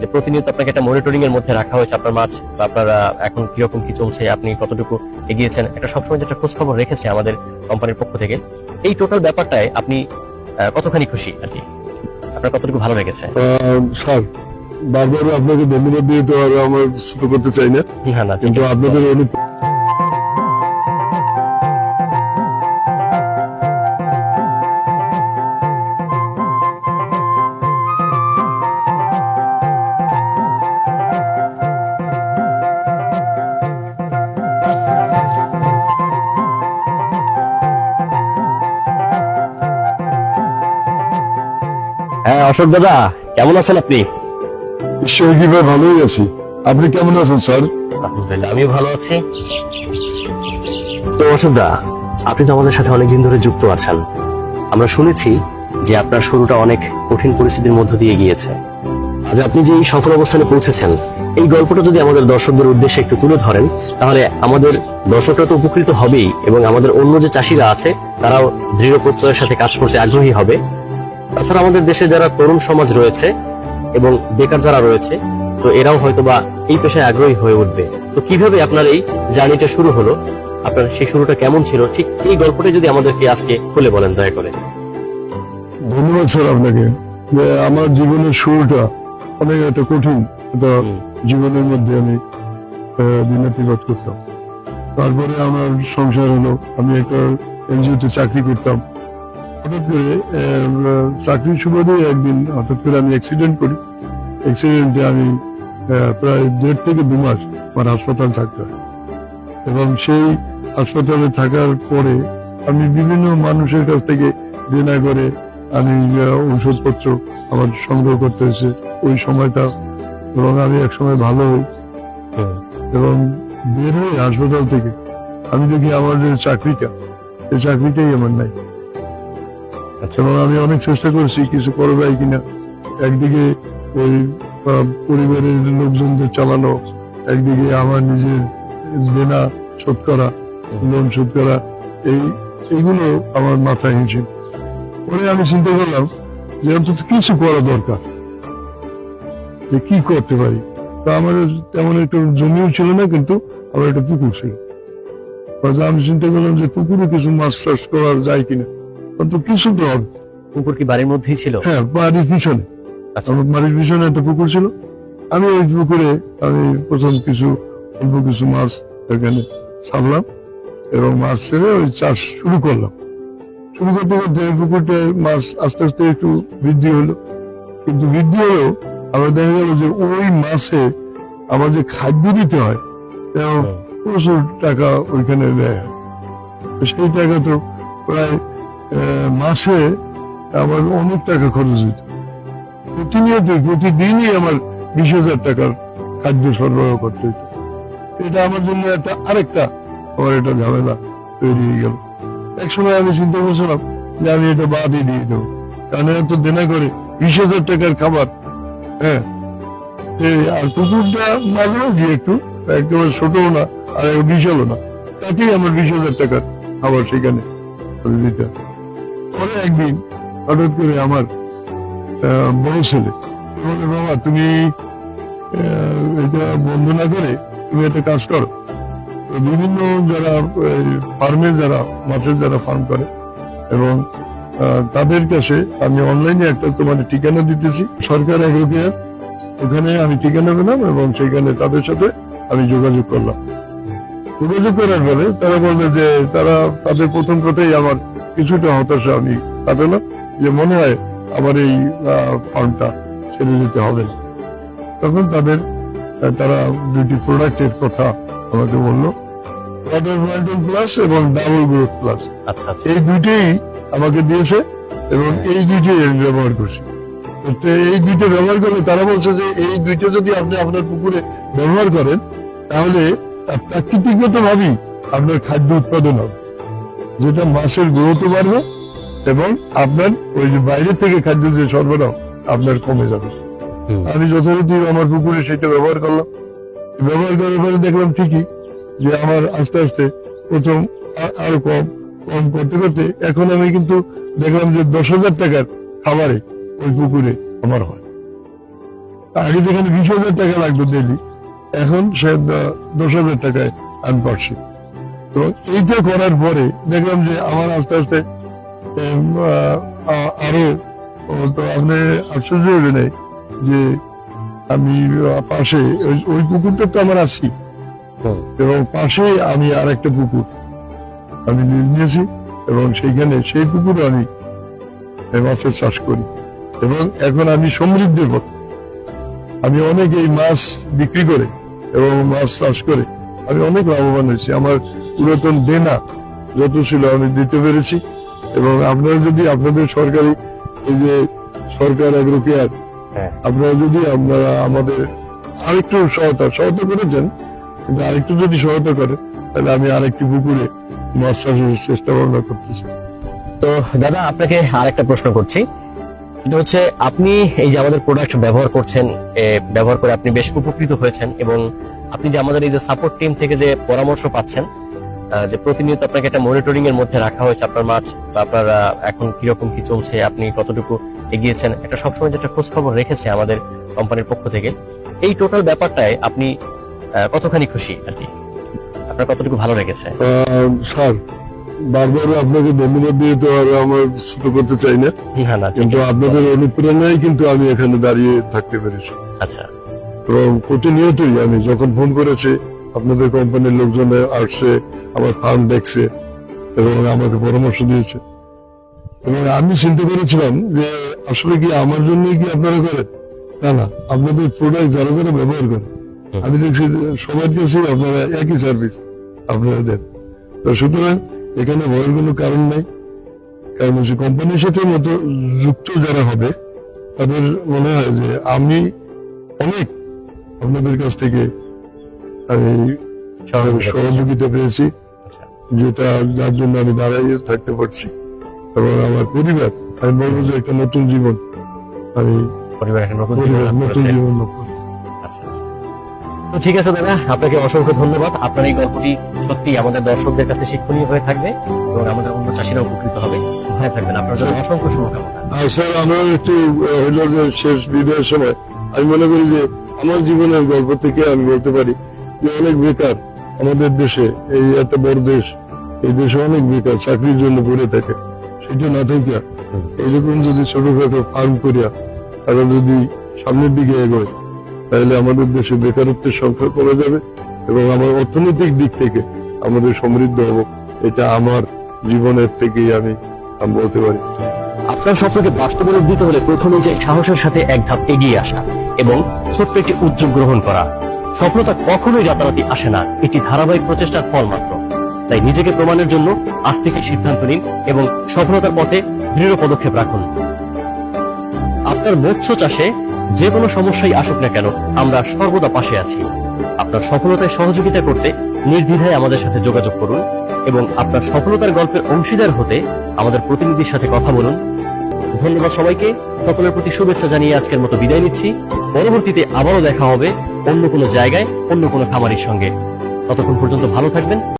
যে প্রতিনিয়ত আপনাকে একটা মনিটরিং এর মধ্যে রাখা হয়েছে আপনার মাছ বা আপনার এখন কীরকম কি চলছে আপনি কতটুকু এগিয়েছেন একটা সবসময় যে একটা খোঁজ খবর রেখেছে আমাদের কোম্পানির পক্ষ থেকে এই টোটাল ব্যাপারটায় আপনি কতখানি খুশি আর কি? আপনার কতটুকু ভালো লেগেছে? স্যার বারবার আপনাকে ধন্যবাদ দিয়ে তো আর আমার ছোট করতে চাই না। হ্যাঁ কিন্তু আপনাদের অনু অশোক দাদা কেমন আছেন আপনি? কৃপায় ভালোই আছি। আপনি কেমন আছেন স্যার? আলহামদুলিল্লাহ আমিও ভালো আছি। তো অশোক দা আপনি তো আমাদের সাথে অনেকদিন ধরে যুক্ত আছেন। আমরা শুনেছি যে আপনার শুরুটা অনেক কঠিন পরিস্থিতির মধ্য দিয়ে গিয়েছে। আজ আপনি যে এই সফল অবস্থানে পৌঁছেছেন এই গল্পটা যদি আমাদের দর্শকদের উদ্দেশ্যে একটু তুলে ধরেন তাহলে আমাদের দর্শকরা তো উপকৃত হবেই এবং আমাদের অন্য যে চাষিরা আছে তারাও দৃঢ় প্রত্যয়ের সাথে কাজ করতে আগ্রহী হবে। তাছাড়া আমাদের দেশে যারা তরুণ সমাজ রয়েছে এবং বেকার যারা রয়েছে তো এরাও হয়তো বা এই পেশায় আগ্রহী হয়ে উঠবে। তো কীভাবে আপনার এই জার্নিটা শুরু হলো? আপনার সেই শুরুটা কেমন ছিল? ঠিক এই গল্পটা যদি আমাদেরকে আজকে খুলে বলেন দয়া করে। ধন্যবাদ স্যার আপনাকে। যে আমার জীবনের শুরুটা অনেক একটা কঠিন একটা জীবনের মধ্যে আমি দিনাতিপাত করতাম। তারপরে আমার সংসার হলো আমি একটা এনজিওতে চাকরি করতাম। হঠাৎ করে চাকরির সুবাদে একদিন হঠাৎ করে আমি অ্যাক্সিডেন্ট করি। অ্যাক্সিডেন্টে আমি প্রায় দেড় থেকে দু মাস আমার হাসপাতাল থাকতে হয়। এবং সেই হাসপাতালে থাকার পরে আমি বিভিন্ন মানুষের কাছ থেকে দেনা করে আমি আহ, ওষুধপত্র আমার সংগ্রহ করতে হয়েছে ওই সময়টা এবং আমি এক সময় ভালো হই। এবং বের হয়ে হাসপাতাল থেকে আমি দেখি আমার যে চাকরিটা এই চাকরিটাই আমার নাই। আচ্ছা আমি অনেক চেষ্টা করছি কিছু করা যায় কিনা। একদিকে ওই পরিবারের লোকজনদের চালানো, একদিকে আমার নিজের দেনা শোধ করা, লোন শোধ করা, এই এইগুলো আমার মাথায় হিসেবে পরে আমি চিন্তা করলাম যে অন্তত কিছু করা দরকার। যে কি করতে পারি? তা আমার তেমন একটু জমিও ছিল না, কিন্তু আমার একটা পুকুর ছিল। আমি চিন্তা করলাম যে পুকুরে কিছু মাছ চাষ করা যায় কিনা। অন্তত কিছু তো পুকুর কি বাড়ির মধ্যেই ছিল? হ্যাঁ বাড়ির পিছনে। আচ্ছা। বাড়ির পিছনে একটা পুকুর ছিল। আমি ওই পুকুরে আমি প্রথম কিছু অল্প কিছু মাছ এখানে ছাড়লাম এবং মাছ ছেড়ে ওই চাষ শুরু করলাম। শুরু করতে করতে পুকুরটা মাছ আস্তে আস্তে একটু বৃদ্ধি হলো। কিন্তু বৃদ্ধি হলেও আমার দেখা গেল যে ওই মাছে আমার যে খাদ্য দিতে হয় প্রচুর টাকা ওইখানে ব্যয় হয়। সেই টাকা তো প্রায় মাসে আমার অনেক টাকা খরচ হইত। প্রতিনিয়ত প্রতিদিনই আমার বিশ হাজার টাকার খাদ্য সরবরাহ করতে হইত। এটা আমার জন্য একটা আরেকটা, আমার একটা ঝামেলা তৈরি হয়ে গেল। এক সময় আমি চিন্তা করছিলাম যে আমি এটা বাদই দিয়ে দেবো। কারণ এত দেনা করে বিশ হাজার টাকার খাবার। হ্যাঁ আর কুকুরটা মাঝে মাঝে একটু, একেবারে ছোটও না, আর বিশালও না। তাতেই আমার বিশ হাজার টাকার খাবার সেখানে দিতে হয়। পরে একদিন হঠাৎ করে আমার বড় ছেলে, বলে, বাবা, তুমি এটা বন্ধ না করে তুমি একটা কাজ করো। বিভিন্ন যারা ফার্মে যারা, মাছের যারা ফার্ম করে এবং তাদের কাছে আমি অনলাইনে একটা তোমার ঠিকানা দিতেছি। সরকার এগ্রোকেয়ার ওখানে আমি ঠিকানা পেলাম এবং সেখানে তাদের সাথে আমি যোগাযোগ করলাম। যোগাযোগ করার পরে তারা যে, তারা, তাদের প্রথম কথাই আমার কিছুটা হতাশা আমি কাটালাম যে মনে হয় আমার এই ফার্মটা ছেড়ে দিতে হবে। তখন তাদের তারা দুটি প্রোডাক্টের কথা আমাকে বলল ওয়াটার প্লাস এবং ডাবল গ্রোথ প্লাস এই দুইটাই আমাকে দিয়েছে এবং এই দুইটাই আমি ব্যবহার করছি। তো এই দুইটা ব্যবহার করলে তারা বলছে যে এই দুইটা যদি আপনি আপনার পুকুরে ব্যবহার করেন তাহলে প্রাকৃতিকগত ভাবেই আপনার খাদ্য উৎপাদন হবে। যেটা মাছের গ্রোথও বাড়বে এবং আপনার ওই যে বাইরে থেকে খাদ্য যে সরবরাহ আপনার কমে যাবে। আমি যথারীতি আমার পুকুরে সেটা ব্যবহার করলাম। ব্যবহার করার পরে দেখলাম ঠিকই যে আমার আস্তে আস্তে প্রথম আরও কম কম করতে করতে এখন আমি কিন্তু দেখলাম যে দশ হাজার টাকার খাবারে ওই পুকুরে আমার হয়। আগে যেখানে বিশ হাজার টাকা লাগতো ডেলি এখন সে দশ হাজার টাকায় আমি পারছি তো এইটা করার পরে দেখলাম যে আমার আস্তে আস্তে আরও তো আপনি আশ্চর্য হইবে নাই যে আমি পাশে ওই- পুকুরটা তো আমার আছি। এবং পাশে আমি আর একটা পুকুর আমি নিয়েছি এবং সেইখানে সেই পুকুরে আমি মাছের চাষ করি। এবং এখন আমি সমৃদ্ধের পথ। আমি অনেক এই মাছ বিক্রি করে এবং মাছ চাষ করে আমি অনেক লাভবান হয়েছি। আমার পুরাতন দেনা যত ছিল আমি দিতে পেরেছি। এবং আপনারা যদি আপনাদের সরকারি এই যে সরকার এগ্রো কেয়ার হ্যাঁ। আপনারা যদি আপনারা আমাদের আরেকটু সহায়তা সহায়তা করেছেন কিন্তু আরেকটু যদি সহায়তা করে তাহলে আমি আরেকটি পুকুরে মাছ চাষের চেষ্টা ভাবনা করতেছি। তো দাদা আপনাকে আরেকটা প্রশ্ন করছি। এটা হচ্ছে আপনি এই যে আমাদের প্রোডাক্ট ব্যবহার করছেন ব্যবহার করে আপনি বেশ উপকৃত হয়েছেন এবং আপনি যে আমাদের এই যে সাপোর্ট টিম থেকে যে পরামর্শ পাচ্ছেন যে প্রতিনিয়ত আপনাকে একটা মনিটরিং এর মধ্যে রাখা হয়েছে আপনার মাছ বা আপনার এখন কীরকম কি চলছে আপনি কতটুকু এগিয়েছেন একটা সবসময় যেটা খোঁজ খবর রেখেছে আমাদের কোম্পানির পক্ষ থেকে এই টোটাল ব্যাপারটায় আপনি কতখানি খুশি আর কি? আপনার কতটুকু ভালো লেগেছে? স্যার বারবার আপনাকে ধন্যবাদ দিয়ে তো আর আমার ছোট করতে চাই না। না না কিন্তু আপনাদের অনুপ্রেরণায় কিন্তু আমি এখানে দাঁড়িয়ে থাকতে পেরেছি। আচ্ছা। এবং প্রতিনিয়তই আমি যখন ফোন করেছি আপনাদের কোম্পানির লোকজন আসছে আমার ফার্ম দেখছে এবং আমাকে পরামর্শ দিয়েছে। এবং আমি চিন্তা করেছিলাম যে আসলে কি আমার জন্যই কি আপনারা করেন? না না আপনাদের প্রোডাক্ট যারা যারা ব্যবহার করেন আমি দেখছি সবার কাছে আপনারা একই সার্ভিস আপনারা দেন। তো সুতরাং এখানে ভয়ের কোনো কারণ নাই। কারণ হচ্ছে কোম্পানির সাথে মতো যুক্ত যারা হবে তাদের মনে হয় যে আমি অনেক আপনাদের কাছ থেকে আমি সহযোগিতা পেয়েছি। যেটা যার জন্য আমি দাঁড়াইয়ে থাকতে পারছি। এবং আমার পরিবার আমি বলব যে একটা নতুন জীবন। আমি পরিবার নতুন জীবন। আচ্ছা আচ্ছা। তো ঠিক আছে দাদা আপনাকে অসংখ্য ধন্যবাদ। আপনার এই গল্পটি সত্যি আমাদের দর্শকদের কাছে শিক্ষণীয় হয়ে থাকবে এবং আমাদের অন্য চাষিরা উপকৃত হবে। ভালো থাকবেন। আপনার জন্য অসংখ্য শুভকামনা। আর স্যার আমার একটু হইল যে শেষ বিদায়ের সময় আমি মনে করি যে আমার জীবনের গল্প থেকে আমি বলতে পারি যে অনেক বেকার। আমাদের দেশে এই একটা বড় দেশ, এই দেশে অনেক বেকার, চাকরির জন্য পড়ে থাকে সেটা না থেকে। এইরকম যদি ছোটখাটো ফার্ম করিয়া তারা যদি সামনের দিকে এগোয়, তাহলে আমাদের দেশে বেকারত্বের সংখ্যা কমে যাবে এবং আমার অর্থনৈতিক দিক থেকে আমাদের সমৃদ্ধ হব এটা আমার জীবনের থেকেই আমি বলতে পারি আপনার স্বপ্নকে বাস্তবে দিতে হলে প্রথমে যে সাহসের সাথে এক ধাপ এগিয়ে আসা এবং ছোট্ট একটি উদ্যোগ গ্রহণ করা সফলতা কখনোই রাতারাতি আসে না। এটি ধারাবাহিক প্রচেষ্টার ফল মাত্র। তাই নিজেকে প্রমাণের জন্য আজ থেকে সিদ্ধান্ত নিন এবং সফলতার পথে দৃঢ় পদক্ষেপ রাখুন। আপনার মৎস্য চাষে যে কোনো সমস্যাই আসুক না কেন, আমরা সর্বদা পাশে আছি। আপনার সফলতায় সহযোগিতা করতে নির্দ্বিধায় আমাদের সাথে যোগাযোগ করুন এবং আপনার সফলতার গল্পের অংশীদার হতে আমাদের প্রতিনিধির সাথে কথা বলুন। ধন্যবাদ সবাইকে। সকলের প্রতি শুভেচ্ছা জানিয়ে আজকের মতো বিদায় নিচ্ছি। পরবর্তীতে আবারও দেখা হবে অন্য কোনো জায়গায়, অন্য কোনো খামারির সঙ্গে। ততক্ষণ পর্যন্ত ভালো থাকবেন।